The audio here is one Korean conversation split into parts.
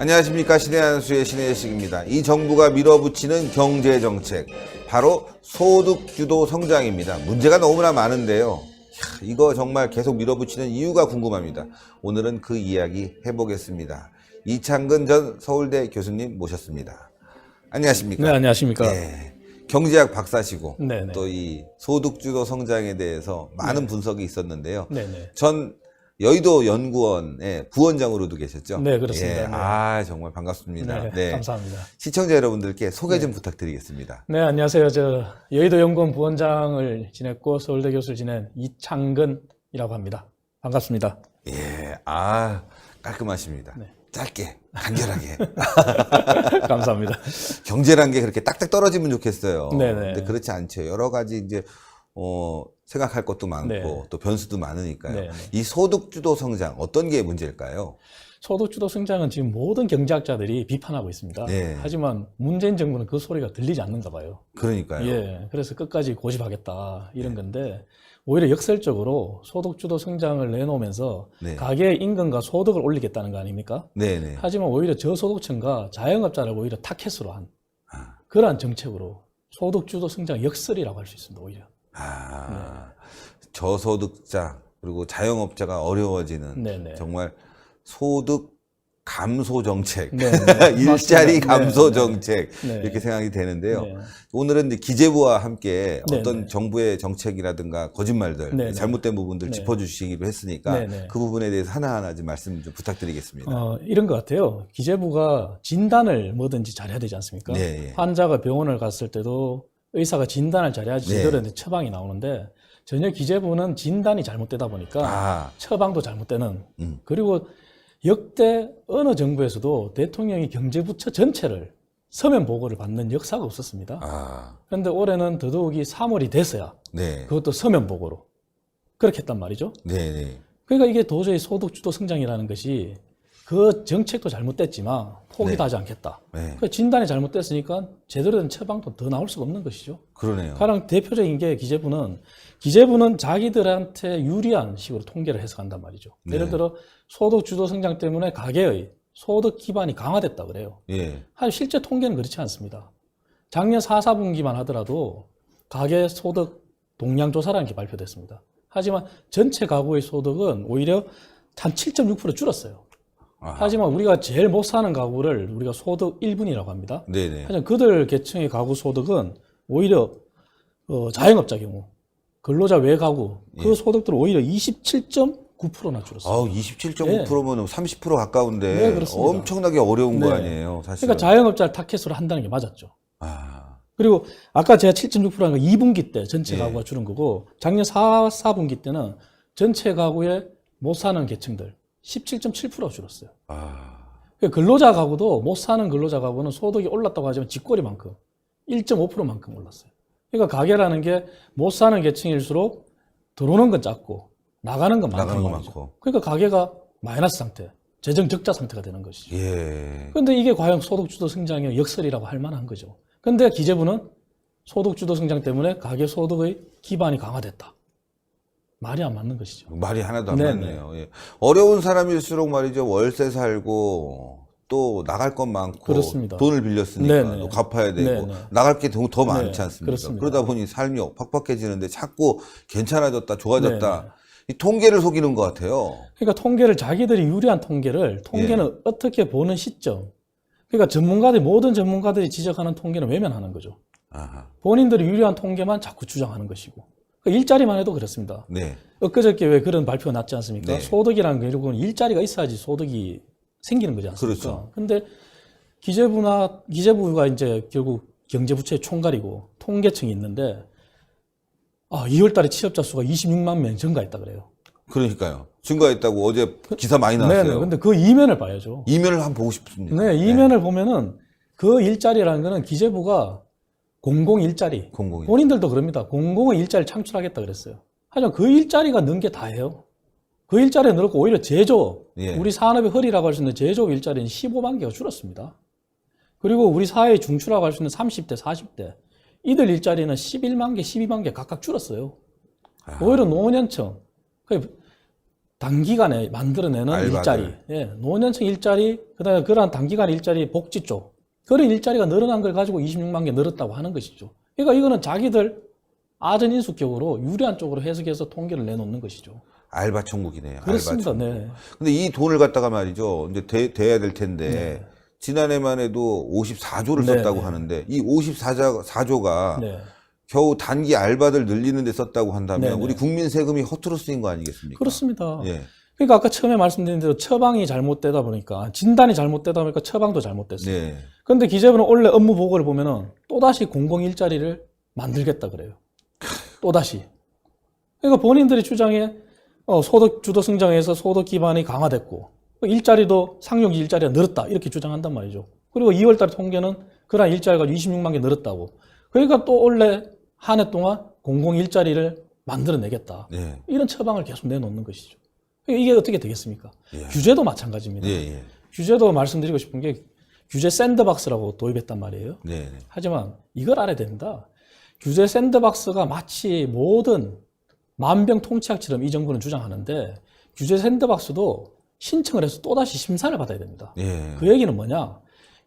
안녕하십니까 신의 한수의 신의 예식입니다. 이 정부가 밀어붙이는 경제 정책 바로 소득 주도 성장입니다. 문제가 너무나 많은데요. 이거 정말 계속 밀어붙이는 이유가 궁금합니다. 오늘은 그 이야기 해보겠습니다. 이창근 전 서울대 교수님 모셨습니다. 안녕하십니까? 네, 안녕하십니까. 네. 경제학 박사시고 네, 네. 또이 소득주도 성장에 대해서 많은 분석이 있었는데요. 네, 네. 전 여의도 연구원의 부원장으로도 계셨죠? 네, 그렇습니다. 예, 네. 아, 정말 반갑습니다. 네, 감사합니다. 시청자 여러분들께 소개 좀 부탁드리겠습니다. 네, 안녕하세요. 저 여의도 연구원 부원장을 지냈고 서울대 교수를 지낸 이창근이라고 합니다. 반갑습니다. 예, 아, 깔끔하십니다. 네. 짧게, 간결하게. 감사합니다. 경제란 게 그렇게 딱딱 떨어지면 좋겠어요. 네네. 근데 그렇지 않죠. 여러 가지 이제, 어, 생각할 것도 많고 네. 또 변수도 많으니까요. 네 네. 이 소득주도 성장 어떤 게 문제일까요? 소득주도 성장은 지금 모든 경제학자들이 비판하고 있습니다. 네. 하지만 문재인 정부는 그 소리가 들리지 않는가 봐요. 그러니까요. 예, 그래서 끝까지 고집하겠다 이런 건데 오히려 역설적으로 소득주도 성장을 내놓으면서 네. 가계 임금과 소득을 올리겠다는 거 아닙니까? 네 네. 하지만 오히려 저소득층과 자영업자를 오히려 타켓으로 한 아. 그러한 정책으로 소득주도 성장 역설이라고 할 수 있습니다. 오히려. 아, 저소득자 그리고 자영업자가 어려워지는 네네. 정말 소득 감소 정책, 네, 네. 일자리. 감소 네, 네. 정책 네. 이렇게 생각이 되는데요. 네. 오늘은 이제 기재부와 함께 네, 어떤 네. 정부의 정책이라든가 거짓말들, 네, 네. 잘못된 부분들 네. 짚어주시기로 했으니까 네, 네. 그 부분에 대해서 하나하나 좀 말씀 좀 부탁드리겠습니다. 어, 이런 것 같아요. 기재부가 진단을 뭐든지 잘해야 되지 않습니까? 네, 예. 환자가 병원을 갔을 때도 의사가 진단을 잘해야지 네. 제대로 된 처방이 나오는데 전혀 기재부는 진단이 잘못되다 보니까 아, 처방도 잘못되는 음. 그리고 역대 어느 정부에서도 대통령이 경제부처 전체를 서면 보고를 받는 역사가 없었습니다. 아, 그런데 올해는 더더욱이 3월이 돼서야 네, 그것도 서면 보고로 그렇게 했단 말이죠. 네, 네, 그러니까 이게 도저히 소득주도 성장이라는 것이 그 정책도 잘못됐지만 포기도 네. 하지 않겠다. 네, 그 진단이 잘못됐으니까 제대로 된 처방도 더 나올 수가 없는 것이죠. 그러네요. 가장 대표적인 게 기재부는 기재부는 자기들한테 유리한 식으로 통계를 해석한단 말이죠. 네. 예를 들어 소득 주도 성장 때문에 가계의 소득 기반이 강화됐다 그래요. 예, 하지만 실제 통계는 그렇지 않습니다. 작년 4, 4분기만 하더라도 가계 소득 동량 조사라는 게 발표됐습니다. 하지만 전체 가구의 소득은 오히려 한7.6% 줄었어요. 아하. 하지만 우리가 제일 못 사는 가구를 우리가 소득 1분이라고 합니다. 네, 네, 하지만 그들 계층의 가구 소득은 오히려 어, 자영업자 경우 근로자 외 가구 그 소득들은 오히려 27.9%나 줄었어요. 예. 아우 27.9%면 30% 가까운데 네, 그렇습니다. 엄청나게 어려운 거 네. 아니에요, 사실. 그러니까 자영업자를 타켓으로 한다는 게 맞았죠. 아, 그리고 아까 제가 7.6%한 거 2분기 때 전체 예. 가구가 줄은 거고 작년 4, 4분기 때는 전체 가구에 못 사는 계층들 17.7%가 줄었어요. 아, 그러니까 근로자 가구도 못 사는 근로자 가구는 소득이 올랐다고 하지만 뒷거리만큼 1.5%만큼 올랐어요. 그러니까 가게라는 게 못 사는 계층일수록 들어오는 건 작고 나가는 건 나가는. 많고. 그러니까 가게가 마이너스 상태, 재정 적자 상태가 되는 것이죠. 예, 그런데 이게 과연 소득주도 성장의 역설이라고 할 만한 거죠. 그런데 기재부는 소득주도 성장 때문에 가계 소득의 기반이 강화됐다. 말이 안 맞는 것이죠. 말이 하나도 안 네, 맞네요. 예. 어려운 사람일수록 말이죠, 월세 살고 또 나갈 것 많고 그렇습니다. 돈을 빌렸으니까 네, 네. 또 갚아야 되고 네, 네. 나갈 게더 네, 많지 않습니까? 그렇습니다. 그러다 보니 삶이 팍팍해지는데 자꾸 괜찮아졌다, 좋아졌다. 네, 이 통계를 속이는 것 같아요. 그러니까 통계를 자기들이 유리한 통계를 통계는 어떻게 보는 시점. 그러니까 전문가들 모든 전문가들이 지적하는 통계는 외면하는 거죠. 아하. 본인들이 유리한 통계만 자꾸 주장하는 것이고. 그 일자리만 해도 그렇습니다. 네, 엊그저께 왜 그런 발표가 났지 않습니까? 네. 소득이라는 게 결국은 일자리가 있어야지 소득이 생기는 거지 않습니까? 그렇죠. 근데 기재부나 기재부가 이제 결국 경제부처의 총괄이고 통계청이 있는데 아, 2월 달에 취업자 수가 26만 명 증가했다 그래요. 그러니까요. 증가했다고 어제 기사 많이 나왔어요. 네, 네. 근데 그 이면을 봐야죠. 이면을 한번 보고 싶습니다. 네, 이면을 보면은 그 일자리라는 거는 기재부가 공공 일자리. 공공이. 본인들도 그럽니다. 공공의 일자리를 창출하겠다 그랬어요. 하지만 그 일자리가 는 게 다예요. 그 일자리에 늘었고 오히려 제조업, 예. 우리 산업의 허리라고 할 수 있는 제조업 일자리는 15만 개가 줄었습니다. 그리고 우리 사회의 중추라고 할 수 있는 30대, 40대 이들 일자리는 11만 개, 12만 개 각각 줄었어요. 아. 오히려 노년층, 그 단기간에 만들어내는 알바들. 일자리, 예, 노년층 일자리, 그다음에 그러한 단기간 일자리 복지 쪽 그런 일자리가 늘어난 걸 가지고 26만 개 늘었다고 하는 것이죠. 그러니까 이거는 자기들 아전 인수격으로 유리한 쪽으로 해석해서 통계를 내놓는 것이죠. 알바 천국이네요. 그렇습니다. 알바 천국. 네. 근데 이 돈을 갖다가 말이죠. 이제 돼, 돼야 될 텐데 네. 지난해만 해도 54조를 네, 썼다고 네. 하는데 이 54조가 네. 겨우 단기 알바들 늘리는 데 썼다고 한다면 네, 네. 우리 국민 세금이 허투루 쓰인 거 아니겠습니까? 그렇습니다. 예. 그러니까 아까 처음에 말씀드린 대로 처방이 잘못되다 보니까 진단이 잘못되다 보니까 처방도 잘못됐어요. 네. 그런데 기재부는 원래 업무 보고를 보면은 또다시 공공 일자리를 만들겠다 그래요. 또다시. 그러니까 본인들이 주장에 어, 소득 주도 성장에서 소득 기반이 강화됐고 일자리도 상용직 일자리가 늘었다 이렇게 주장한단 말이죠. 그리고 2월달 통계는 그러한 일자리가 26만 개 늘었다고. 그러니까 또 원래 한 해 동안 공공 일자리를 만들어내겠다. 네. 이런 처방을 계속 내놓는 것이죠. 이게 어떻게 되겠습니까? 예. 규제도 마찬가지입니다. 예, 예. 규제도 말씀드리고 싶은 게 규제 샌드박스라고 도입했단 말이에요. 네. 네. 하지만 이걸 알아야 된다. 규제 샌드박스가 마치 모든 만병통치약처럼 이 정부는 주장하는데 규제 샌드박스도 신청을 해서 또다시 심사를 받아야 됩니다. 예. 그 얘기는 뭐냐?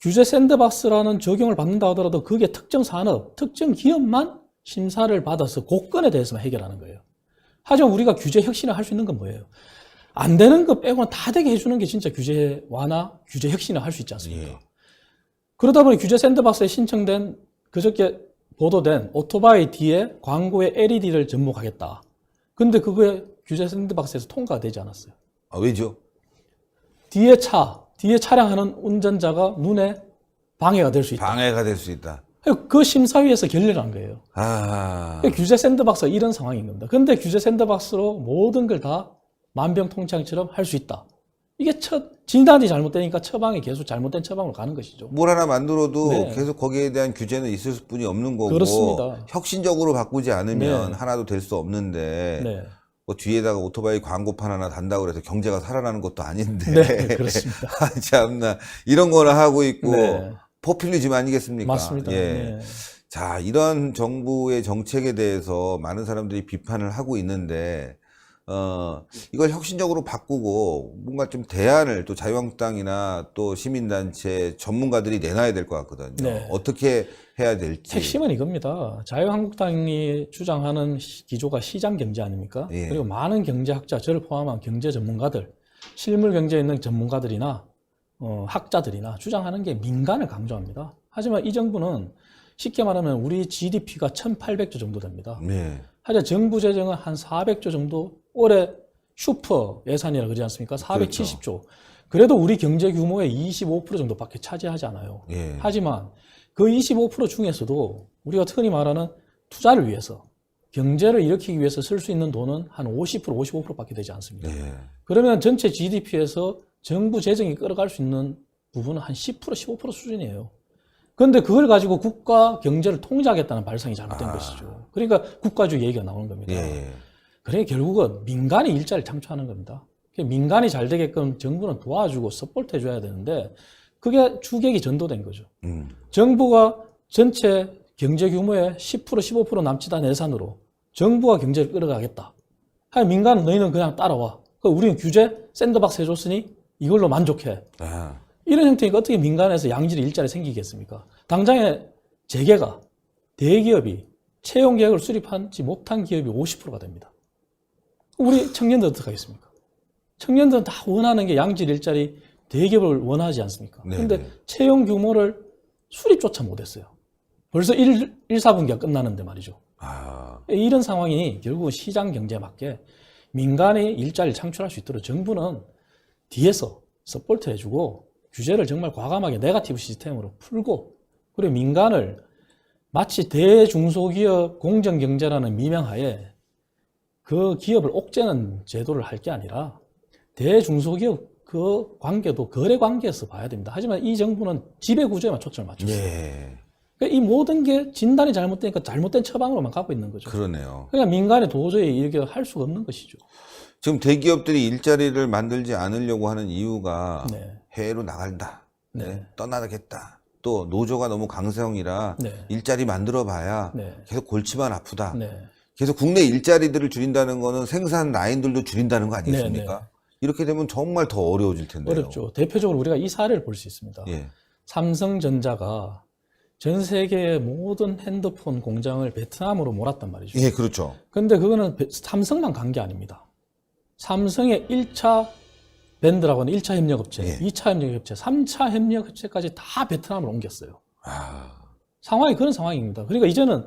규제 샌드박스라는 적용을 받는다 하더라도 그게 특정 산업, 특정 기업만 심사를 받아서 고건에 대해서만 해결하는 거예요. 하지만 우리가 규제 혁신을 할 수 있는 건 뭐예요? 안 되는 거 빼고는 다 되게 해주는 게 진짜 규제 완화, 규제 혁신을 할 수 있지 않습니까? 예. 그러다 보니 규제 샌드박스에 신청된 그저께 보도된 오토바이 뒤에 광고에 LED를 접목하겠다. 근데 그거에 규제 샌드박스에서 통과가 되지 않았어요. 아, 왜죠? 뒤에 차, 뒤에 차량하는 운전자가 눈에 방해가 될 수 있다. 방해가 될 수 있다. 그 심사위에서 결렬을 한 거예요. 아. 그러니까 규제 샌드박스가 이런 상황인 겁니다. 근데 규제 샌드박스로 모든 걸 다 만병통치약처럼 할 수 있다. 이게 첫 진단이 잘못되니까 처방이 계속 잘못된 처방으로 가는 것이죠. 뭘 하나 만들어도 네. 계속 거기에 대한 규제는 있을 뿐이 없는 거고 그렇습니다. 혁신적으로 바꾸지 않으면 네. 하나도 될 수 없는데 네, 뭐 뒤에다가 오토바이 광고판 하나 단다고 해서 경제가 살아나는 것도 아닌데 네, 그렇습니다. 아, 참나 이런 거나 하고 있고 네. 포퓰리즘 아니겠습니까? 맞습니다. 예. 네. 자, 이런 정부의 정책에 대해서 많은 사람들이 비판을 하고 있는데, 어, 이걸 혁신적으로 바꾸고 뭔가 좀 대안을 또 자유한국당이나 또 시민단체 전문가들이 내놔야 될 것 같거든요. 네. 어떻게 해야 될지. 핵심은 이겁니다. 자유한국당이 주장하는 시- 기조가 시장 경제 아닙니까? 예. 그리고 많은 경제학자, 저를 포함한 경제 전문가들, 실물 경제에 있는 전문가들이나 어, 학자들이나 주장하는 게 민간을 강조합니다. 하지만 이 정부는 쉽게 말하면 우리 GDP가 1,800조 정도 됩니다. 네. 하지만 정부 재정은 한 400조 정도 올해 슈퍼 예산이라 그러지 않습니까? 470조. 그래도 우리 경제 규모의 25% 정도밖에 차지하지 않아요. 예. 하지만 그 25% 중에서도 우리가 흔히 말하는 투자를 위해서 경제를 일으키기 위해서 쓸 수 있는 돈은 한 50%, 55%밖에 되지 않습니다. 네. 그러면 전체 GDP에서 정부 재정이 끌어갈 수 있는 부분은 한 10%, 15% 수준이에요. 그런데 그걸 가지고 국가 경제를 통제하겠다는 발상이 잘못된 아. 것이죠. 그러니까 국가주의 얘기가 나오는 겁니다. 예. 그래 결국은 민간이 일자리를 창출하는 겁니다. 민간이 잘 되게끔 정부는 도와주고 서포트 해줘야 되는데 그게 주객이 전도된 거죠. 음. 정부가 전체 경제 규모의 10% 15% 남짓 한 예산으로 정부가 경제를 끌어가겠다. 하여 민간은 너희는 그냥 따라와. 그 우리는 규제 샌드박스 해줬으니 이걸로 만족해. 아. 이런 형태니까 어떻게 민간에서 양질의 일자리 생기겠습니까? 당장에 재계가 대기업이 채용 계획을 수립하지 못한 기업이 50%가 됩니다. 우리 청년들 어떻게 하겠습니까? 청년들은 다 원하는 게 양질 일자리 대기업을 원하지 않습니까? 네, 그런데 네. 채용 규모를 수립조차 못했어요. 벌써 1, 1, 4분기가 끝나는데 말이죠. 아. 이런 상황이 결국은 시장 경제에 맞게 민간이 일자리를 창출할 수 있도록 정부는 뒤에서 서포트 해주고 규제를 정말 과감하게 네가티브 시스템으로 풀고 그리고 민간을 마치 대중소기업 공정경제라는 미명하에 그 기업을 옥죄는 제도를 할 게 아니라 대중소기업 그 관계도 거래 관계에서 봐야 됩니다. 하지만 이 정부는 지배 구조에만 초점을 맞췄어요. 예. 그러니까 이 모든 게 진단이 잘못되니까 잘못된 처방으로만 가고 있는 거죠. 그러네요. 그러니까 민간에 도저히 이렇게 할 수가 없는 것이죠. 지금 대기업들이 일자리를 만들지 않으려고 하는 이유가 네. 해외로 나간다. 네. 네. 떠나겠다. 또 노조가 너무 강성이라 네. 일자리 만들어 봐야 네. 계속 골치만 아프다. 네. 계속 국내 일자리들을 줄인다는 거는 생산 라인들도 줄인다는 거 아니겠습니까? 네, 이렇게 되면 정말 더 어려워질 텐데요. 어렵죠. 대표적으로 우리가 이 사례를 볼 수 있습니다. 예. 삼성전자가 전 세계의 모든 핸드폰 공장을 베트남으로 몰았단 말이죠. 예, 그렇죠. 근데 그거는 베- 삼성만 간 게 아닙니다. 삼성의 1차 밴드라고 하는 1차 협력업체, 예. 2차 협력업체, 3차 협력업체까지 다 베트남으로 옮겼어요. 아, 상황이 그런 상황입니다. 그러니까 이제는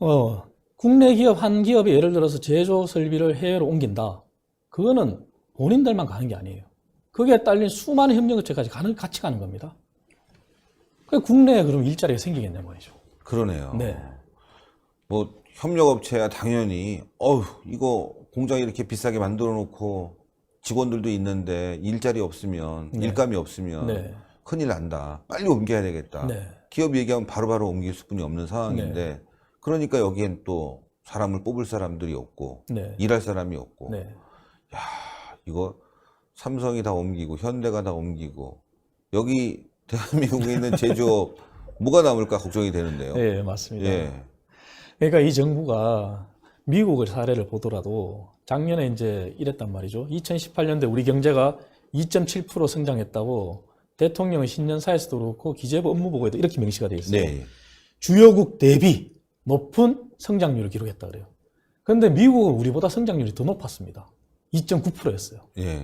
어, 국내 기업 한 기업이 예를 들어서 제조 설비를 해외로 옮긴다. 그거는 본인들만 가는 게 아니에요. 거기에 딸린 수많은 협력업체까지 가는 같이 가는 겁니다. 그 국내에 그럼 일자리가 생기겠냐 말이죠. 그러네요. 네. 뭐 협력업체야 당연히 어휴 이거 공장 이렇게 비싸게 만들어 놓고 직원들도 있는데 일자리 없으면 네. 일감이 없으면 네. 큰일 난다. 빨리 옮겨야 되겠다. 네. 기업 얘기하면 바로바로 옮길 수뿐이 없는 상황인데 그러니까 여기엔 또 사람을 뽑을 사람들이 없고 네. 일할 사람이 없고 네. 이거 삼성이 다 옮기고 현대가 다 옮기고 여기 대한민국에 있는 제조업 뭐가 남을까 걱정이 되는데요. 네, 맞습니다. 예. 그러니까 이 정부가 미국의 사례를 보더라도 작년에 이제 이랬단 말이죠. 2018년대 우리 경제가 2.7% 성장했다고 대통령의 신년사에서도 그렇고 기재부 업무보고에도 이렇게 명시가 되어 있어요. 네. 주요국 대비 높은 성장률을 기록했다 그래요. 그런데 미국은 우리보다 성장률이 더 높았습니다. 2.9%였어요. 예.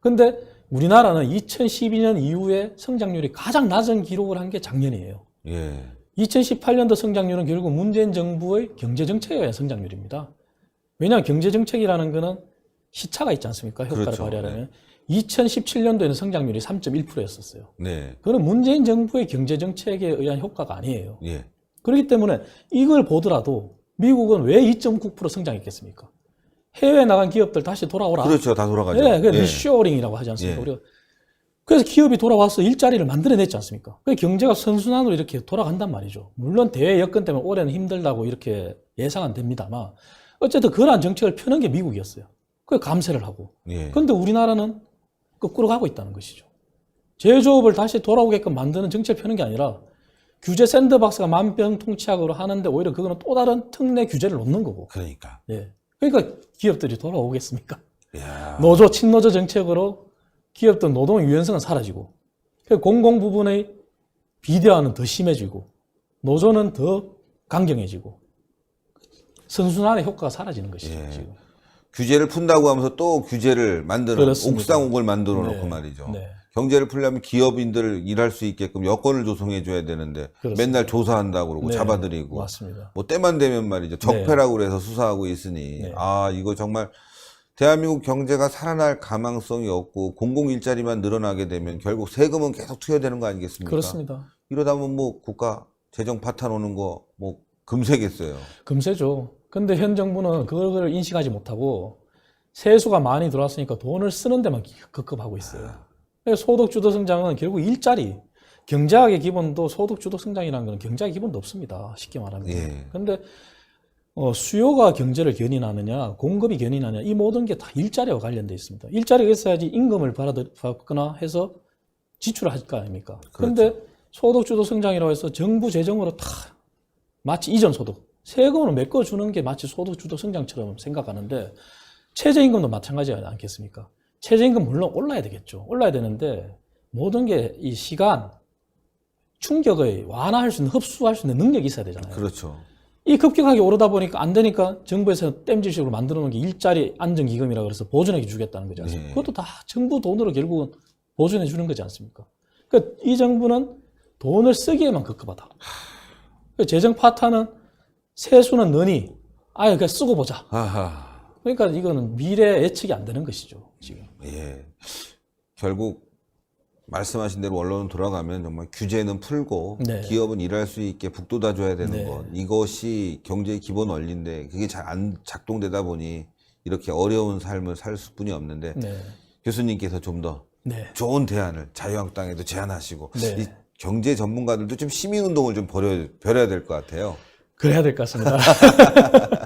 근데 우리나라는 2012년 이후에 성장률이 가장 낮은 기록을 한 게 작년이에요. 예. 2018년도 성장률은 결국 문재인 정부의 경제 정책에 의한 성장률입니다. 왜냐하면 경제 정책이라는 거는 시차가 있지 않습니까? 효과를 그렇죠. 발휘하려면. 2017년도에는 성장률이 3.1%였었어요. 네. 그건 문재인 정부의 경제 정책에 의한 효과가 아니에요. 예. 그렇기 때문에 이걸 보더라도 미국은 왜 2.9% 성장했겠습니까? 해외에 나간 기업들 다시 돌아오라. 그렇죠. 다 돌아가죠. 예, 그 예. 리쇼어링이라고 하지 않습니까? 예. 우리가 그래서 기업이 돌아와서 일자리를 만들어냈지 않습니까? 그 경제가 선순환으로 이렇게 돌아간단 말이죠. 물론 대외 여건 때문에 올해는 힘들다고 이렇게 예상은 됩니다만 어쨌든 그러한 정책을 펴는 게 미국이었어요. 그 감세를 하고. 예. 그런데 우리나라는 거꾸로 가고 있다는 것이죠. 제조업을 다시 돌아오게끔 만드는 정책을 펴는 게 아니라 규제 샌드박스가 만병통치약으로 하는데 오히려 그거는 또 다른 특례 규제를 놓는 거고. 그러니까. 예. 그러니까 기업들이 돌아오겠습니까? 야. 노조 친노조 정책으로 기업들 노동의 유연성은 사라지고 그 공공 부분의 비대화는 더 심해지고 노조는 더 강경해지고 선순환의 효과가 사라지는 것이죠. 예. 지금. 규제를 푼다고 하면서 또 규제를 그렇습니다. 옥상옥을 만들어 네. 놓고 말이죠. 네. 경제를 풀려면 기업인들 일할 수 있게끔 여건을 조성해 줘야 되는데 그렇습니다. 맨날 조사한다고 그러고 네. 잡아들이고 맞습니다. 뭐 때만 되면 말이죠. 적폐라고 그래서 수사하고 있으니 네. 아 이거 정말 대한민국 경제가 살아날 가망성이 없고 공공 일자리만 늘어나게 되면 결국 세금은 계속 투여되는 거 아니겠습니까? 그렇습니다. 이러다 보면 뭐 국가 재정 파탄 오는 거 뭐 금세겠어요. 금세죠. 근데 현 정부는 그걸 인식하지 못하고 세수가 많이 들어왔으니까 돈을 쓰는 데만 급급하고 있어요. 소득주도 성장은 결국 일자리, 경제학의 기본도 소득주도 성장이라는 건 경제학의 기본도 없습니다. 쉽게 말하면. 예. 그런데 어, 수요가 경제를 견인하느냐, 공급이 견인하느냐, 이 모든 게 다 일자리와 관련돼 있습니다. 일자리가 있어야지 임금을 받거나 해서 지출을 할 거 아닙니까? 그런데 소득주도 성장이라고 해서 정부 재정으로 다 마치 이전 소득, 세금으로 메꿔주는 게 마치 소득주도 성장처럼 생각하는데 최저임금도 마찬가지 않겠습니까? 최저임금 물론 올라야 되겠죠. 올라야 되는데 모든 게 이 시간, 충격의 완화할 수 있는, 흡수할 수 있는 능력이 있어야 되잖아요. 그렇죠. 이 급격하게 오르다 보니까 안 되니까 정부에서 땜질식으로 만들어 놓은 게 일자리 안정기금이라 그래서 보존해 주겠다는 거지 않습니까? 네. 그것도 다 정부 돈으로 결국은 보존해 주는 거지 않습니까? 그러니까 이 정부는 돈을 쓰기에만 급급하다. 그 재정 파탄은 세수는 너니 아예 그냥 쓰고 보자. 하하. 그러니까 이거는 미래 예측이 안 되는 것이죠. 지금. 예. 결국 말씀하신 대로 원론은 돌아가면 정말 규제는 풀고 네. 기업은 일할 수 있게 북돋아 줘야 되는 네. 것 이것이 경제의 기본 원리인데 그게 잘 안 작동되다 보니 이렇게 어려운 삶을 살 수뿐이 없는데 네. 교수님께서 좀더 네. 좋은 대안을 자유한국당에도 제안하시고 네. 이 경제 전문가들도 좀 시민 운동을 좀 벌여 벌여야 될 것 같아요. 그래야 될 것 같습니다.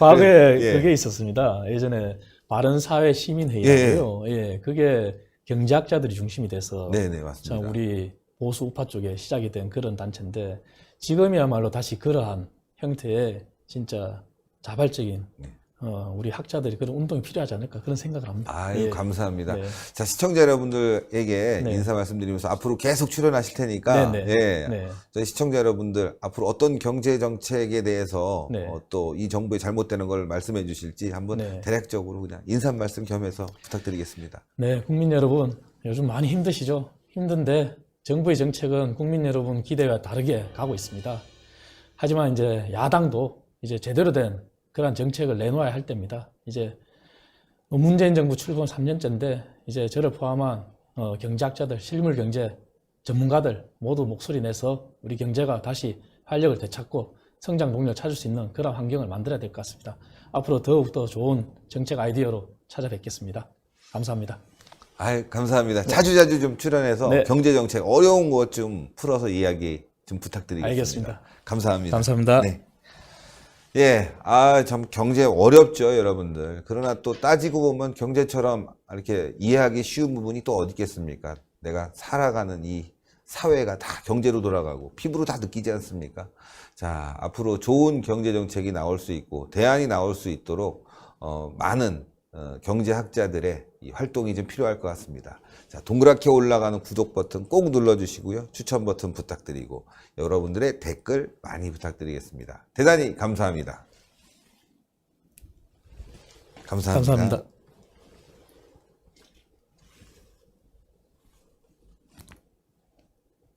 과거에 예. 그게 있었습니다. 예전에 바른사회 시민회의라고요. 예, 그게 경제학자들이 중심이 돼서 네, 네, 자, 맞습니다. 우리 보수 우파 쪽에 시작이 된 그런 단체인데 지금이야말로 다시 그러한 형태의 진짜 자발적인 네. 어, 우리 학자들이 그런 운동이 필요하지 않을까 그런 생각을 합니다. 아유, 예. 감사합니다. 네. 자, 시청자 여러분들에게 네. 인사 말씀드리면서 앞으로 계속 출연하실 테니까, 네, 네. 예. 네. 저희 시청자 여러분들 앞으로 어떤 경제 정책에 대해서 네. 또이 정부의 잘못되는 걸 말씀해 주실지 한번 네. 대략적으로 그냥 인사 말씀 겸해서 부탁드리겠습니다. 네, 국민 여러분, 요즘 많이 힘드시죠? 힘든데 정부의 정책은 국민 여러분 기대와 다르게 가고 있습니다. 하지만 이제 야당도 이제 제대로 된 그런 정책을 내놓아야 할 때입니다. 이제 뭐 문재인 정부 출범 3년째인데 이제 저를 포함한 어, 경제학자들, 실물 경제 전문가들 모두 목소리 내서 우리 경제가 다시 활력을 되찾고 성장 동력을 찾을 수 있는 그런 환경을 만들어야 될 것 같습니다. 앞으로 더욱더 좋은 정책 아이디어로 찾아뵙겠습니다. 감사합니다. 아유, 감사합니다. 자주자주 좀 출연해서 네. 경제 정책 어려운 것 좀 풀어서 이야기 좀 부탁드리겠습니다. 알겠습니다. 감사합니다. 감사합니다. 네. 예, 아, 참 경제 어렵죠, 여러분들. 그러나 또 따지고 보면 경제처럼 이렇게 이해하기 쉬운 부분이 또 어디 있겠습니까? 내가 살아가는 이 사회가 다 경제로 돌아가고 피부로 다 느끼지 않습니까? 자, 앞으로 좋은 경제 정책이 나올 수 있고 대안이 나올 수 있도록 어, 많은 어, 경제학자들의 이 활동이 좀 필요할 것 같습니다. 자, 동그랗게 올라가는 구독 버튼 꼭 눌러주시고요. 추천 버튼 부탁드리고 여러분들의 댓글 많이 부탁드리겠습니다. 대단히 감사합니다. 감사합니다. 감사합니다.